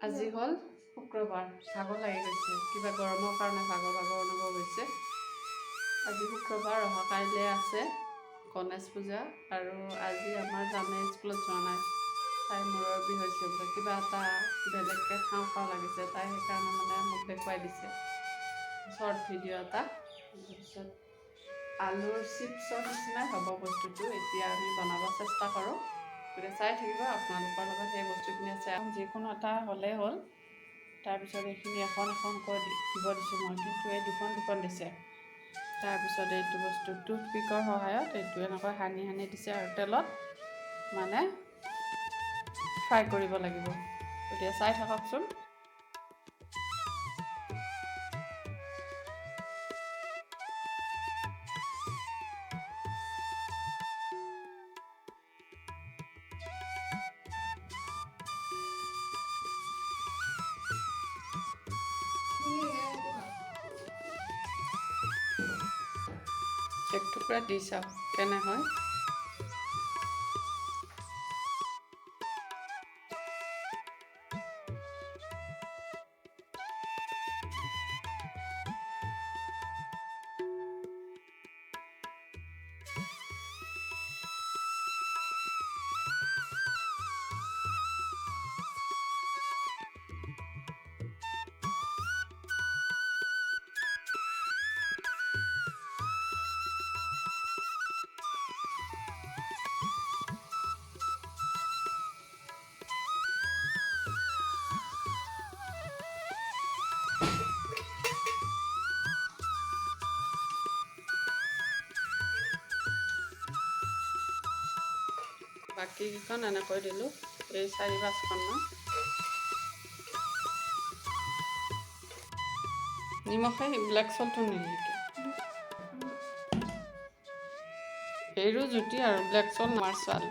আজি হ'ল শুক্ৰবাৰ। ভাগৰ লাগি গৈছে। কিবা গৰমৰ কাৰণে ভাগৰ ভাগৰ অনুভৱ হৈছে। আজি শুক্ৰবাৰ অহা কাইলৈ আছে গণেশ পূজা আৰু আজি আমাৰ জানে স্কুলত যোৱা নাই। তাই মূৰৰ বিষ হৈছে বোলে। কিবা এটা বেলেগকৈ খাওঁ খাওঁ লাগিছে। তাই সেইকাৰণে মানে মোক দেখুৱাই দিছে। শ্বৰ্ট ভিডিঅ' এটা। তাৰপিছত আলুৰ চিপছৰ নিচিনাই হ'ব বস্তুটো। এতিয়া আমি বনাব চেষ্টা কৰোঁ। গতিকে চাই থাকিব আপোনালোকৰ লগত সেই বস্তুখিনি আছে। যিকোনো এটা হ'লেই হ'ল। তাৰপিছত এইখিনি এখন এখনকৈ দিব দিছোঁ মই। কিন্তু এই দুখন দুখন দিছে। তাৰপিছত এইটো বস্তু টুথপিকৰ সহায়ত এইটো এনেকৈ সানি সানি দিছে আৰু তেলত। মানে ফ্ৰাই কৰিব লাগিব। গতিকে চাই থাককচোন এক টুকরা চাওক কেনে হয়। বাকীকেইখন এনেকৈ দিলোঁ, এই চাৰি পাঁচখনমান নিমখে ব্লেক চলটো নিদিলোঁ এইৰো জুতি আৰু ব্লেক চল আমাৰ ছোৱালী।